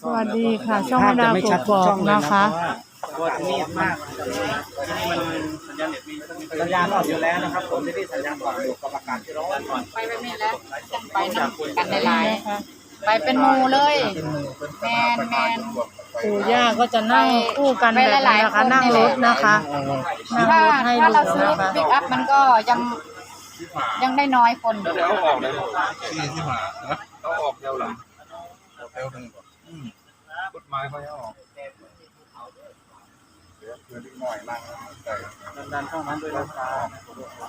สวัสดีค่ะ ช่องมดาวกกอกนะคะตัวที่นี่มากที่นี่มันสัญญาณเน็ตมีสัญญาณออกอยู่แล้วนะครับ ผมที่นี่สัญญาณก่อนอยู่กับอากาศที่ร้อนก่อนไปแบบนี้แล้วไปนำกันหลายๆไปเป็นหมูเลยแมนแมนปู่ย่าก็จะนั่งคู่กันแบบนี้นะคะ นั่งรถนะคะนั่งถ้ารถให้ถ้าดูเราซื้อนะคะ ปิกอัพมันก็ยังยังได้น้อยคนอยู่ เดี๋ยวเอาออกเลยที่ที่หมาเอาออกเร็วหลังเร็วหนึ่ง ก่อนกฎหมายเขาให้ออกเดี๋ยวเพื่อนนิดหน่อยนั่งใส่ดันๆช่องนั้นด้วยนะครับ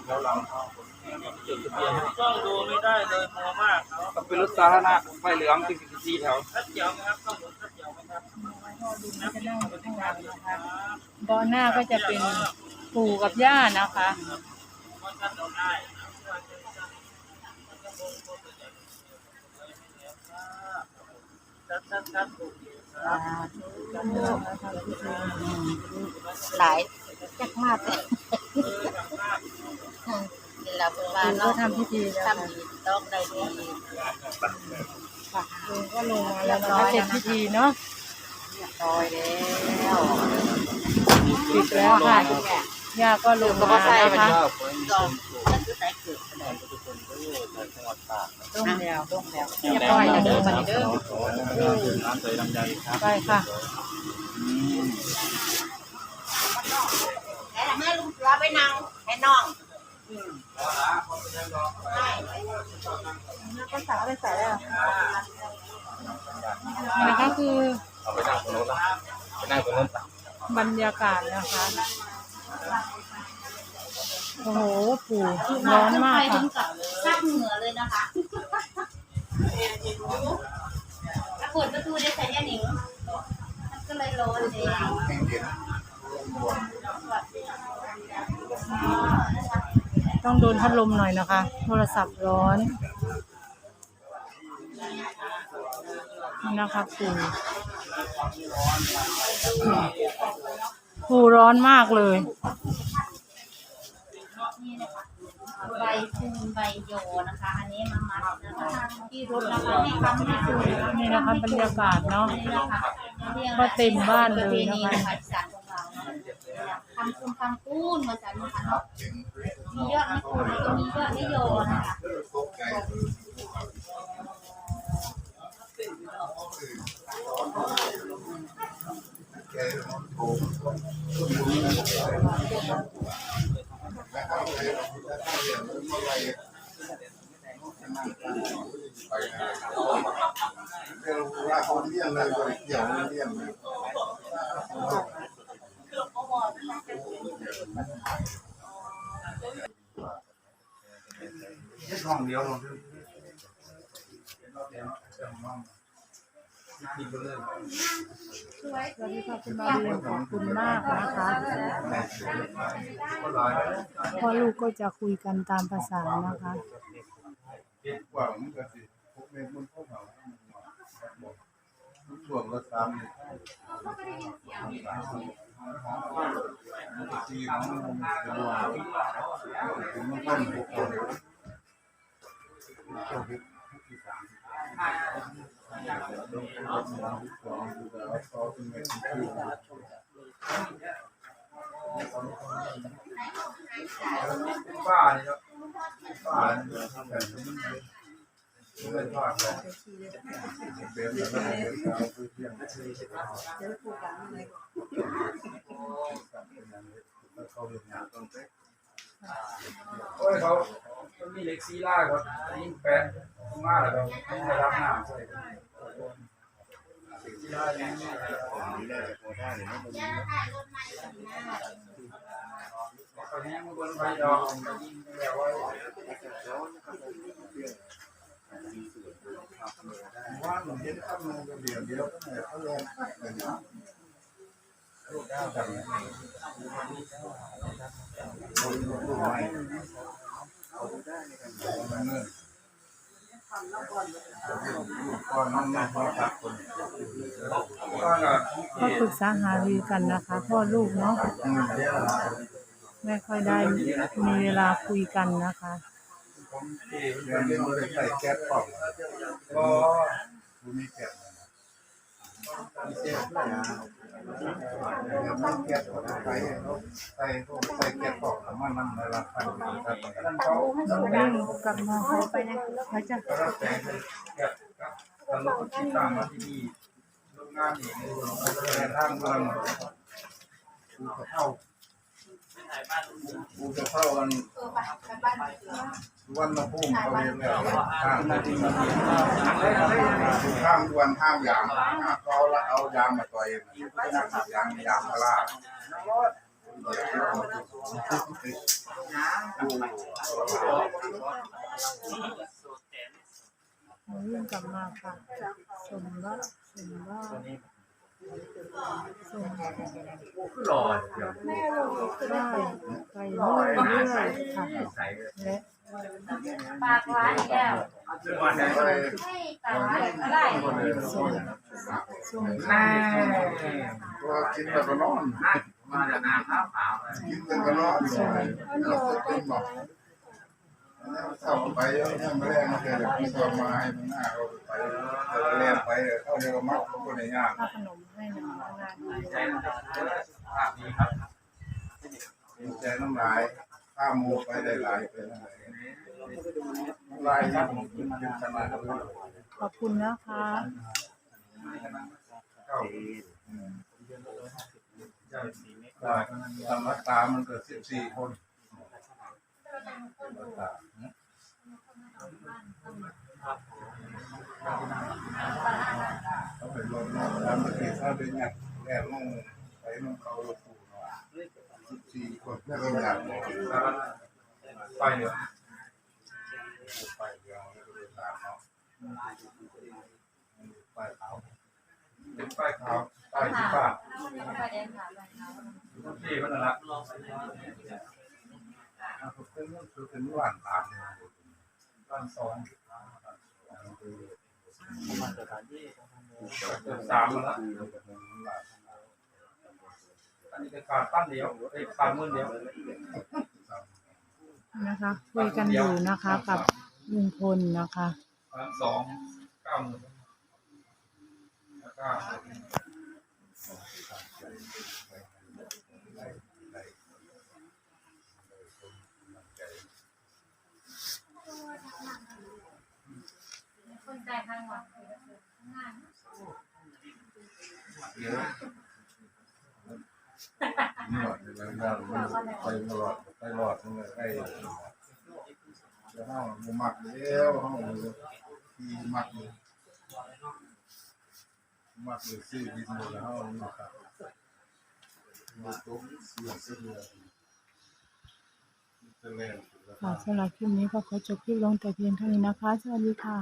แล้วหลังจุดทะเบียนก็ดูไม่ได้เลยมัวมากต้องเป็นรถสาธารณะไฟเหลืองติดสีแถวชัดเจียวนะครับต้องรถชัดเจียวนะครับเบาะหน้าก็จะเป็นปู่กับย่านะคะ หลายจักมากเลยนี่เราเป็นว่าเนาทำพิธีทำดีต้องได้ดีค่ะปู่ก็ลงมาแล้วนะคะเสร็จพิธีเนาะเรียบร้อยแล้วปิดแล้วค่ะ ย่าก็ลงมานะคะจอมนั่นคือไหนเกิดขนาดต้มแล้วต้มแล้วเรียบร้อยแล้วเด้อบัดนี้เด้อน้ำใส่ลำไยครับไปค่ะแล้วแม่ลุงเราไปนั่งให้น้องภาษาภาษาแล้วนี่ก็คือเอาไปนั่งตรงโน้นละไปนั่งตรงโน้นต่บรรยากาศนะคะ โอ้โหปู่ร้อนมากค่ะซับเหงื่อเลยนะคะถ้าปิดประตูได้ใส่ยาหนิงมันก็เลยร้อนเลยต้องโดนพัดลมหน่อยนะคะ โทรศัพท์ร้อนนะคะปู่ ปู่ร้อนมากเลยนี่นะคะใบคูณใบโยนะคะ อันนี้มามัดนะคะที่รถนะคะให้คำให้คูณนะคะนี่นะคะบรรยากาศเนาะนี่นะคะรียกก็เต็มบ้านเลยนะคะประพณีนะคะสัตว์ของเราเนาะคำคูณคำคูณมาจากนะคะเนาะมียอดไม่คูณแล้วก็มียอดไม่โยนะคะ ห้องเดียวลงที่ สวัสดีค่ะคุณมาลีขอบคุณมากนะคะพ่อลูกก็จะคุยกันตามภาษานะคะเก็บกว่ามันก็สิพวกเมนมันพวกเขาทุกช่วงละสามเนี่ยที่มันจะรวมมันต้นพ ป็นรถน้ำที่สอเขานี่ครับป้านี่ทำแบบนี้ไม่พลาดเลยเป็นแล้วก็เป็นคุยเที่เขาเรียนงานตองเต็กโอ้ยเขามันมีเล็กซีล่าครับยิงแปะมากเลยครับไม่ได้รับน้ำใส่เล็ กซีล่าเนี่ย นี้ได้พอได้เลยนะมัน ตอนนี้มันบนไฟดอกยิงแล้วว่า ว่าหนุ่มเย็นข้ามมือเดียวเดียวก็เหนื่อยเขาลงเลยนะลูกดาวดังคนลู ก็ปรึกษาหารือกันนะคะพ่อลูกเนาะไม่ค่อยได้มีเวลาคุยกันนะคะกลับมาเขาไปนะเขาจะ วันพุ่งไปเลยข้ามนาทีมากูจะเข้ากันวันละพุ่งเขาเรียนแล้วข้างที่มันข้างวันข้างยางเขาละเอายางมาต่อยยางยางพารา วิ่งกลับมาค่ะสมรักสมรักสมรักหล่อเดี๋ยวได้ไปเรื่อยๆค่ะและปากหวานอีกแล้วซึ่งวันนี้ให้ปากหวานก็ได้ส่งส่งแม่ก็กินแต่ก็นอนมาจากน้ำข้าวขาวเลยกินแต่ก็นอนเราเป็นหมอก เข้าไปเยอะนี่ยมาแรกมาเจอแบบไม่ตัวมาให้มันหน้าเขาไปเรียนไปเข้าเรียนมักคนในยากค่าขนมให้นึ่งร้อยบาทใจนะครับภาพดีครับใจน้ำลายข้ามูไปได้หลายเป็นอะไรลายครับผมกินมันขนาดนั้นขอบคุณนะคะเข้าได้ธรรมตามันเกิดสิบสี่คนเขาเป็นลมนะแล้วเมื่อกี้ถ้าเป็นเกลงไปน้องเขาลูกปู่เนาะสิบสี่คนแม่ก็อยากบอก ไป เนี่ยไปเดียวแล้วก็เดินตามเนาะไปเขาเป็นป้ายขาวป้ายที่ป้าประเด็นค่ะที่มันนั่นละเขาเป็นคือเป็นหวานตามเนี่ยบ้านสองคือเกือบ สามแล้วอันนี้จะขาดปั้นเดียวไอ้ขาดมือเดียวนะคะคุยกันอยู่นะคะกับลุงพลนะคะบ้านสองเก้าหมื่นแล้วก็ คนใจข้างวันงานเยอะหนวดเลยนะไปตลอดไปหลอดเลยไปแล้วห้องหมักเลี้ยวห้องที่มักเลยมักเลยซื้อดินเลยห้องหมักครับมาตุ้มเสียเสียจะเล่นค่ะสำหรับคลิปนี้ก็ขอจบคลิปลงแต่เพียงเท่านี้นะคะ สวัสดีค่ะ